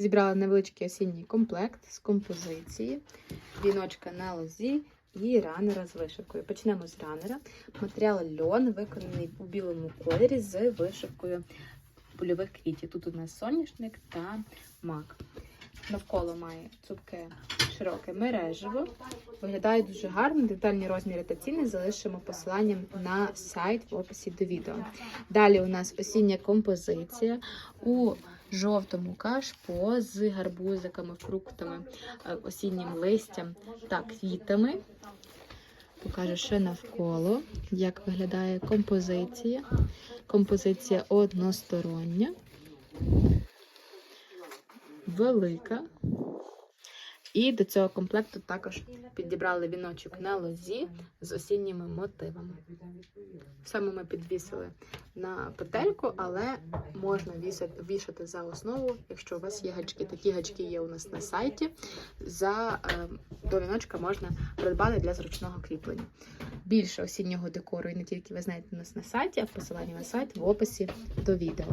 Зібрала невеличкий осінній комплект з композиції, віночка на лозі і ранера з вишивкою. Почнемо з ранера. Матеріал льон виконаний у білому кольорі з вишивкою польових квітів. Тут у нас соняшник та мак. Навколо має цупке широке мережево. Виглядає дуже гарно. Детальні розміри та ціни залишимо посиланням на сайт в описі до відео. Далі у нас осіння композиція у жовтому кашпо з гарбузиками, фруктами, е, осіннім листям та квітами. Покажу ще навколо, як виглядає композиція. Композиція одностороння, велика. І до цього комплекту також підібрали віночок на лозі з осінніми мотивами. Саме ми підвісили на петельку, але можна вішати за основу, якщо у вас є гачки. Такі гачки є у нас на сайті. За е, до віночка можна придбати для зручного кріплення. Більше осіннього декору і не тільки ви знаєте у нас на сайті, а посилання на сайт в описі до відео.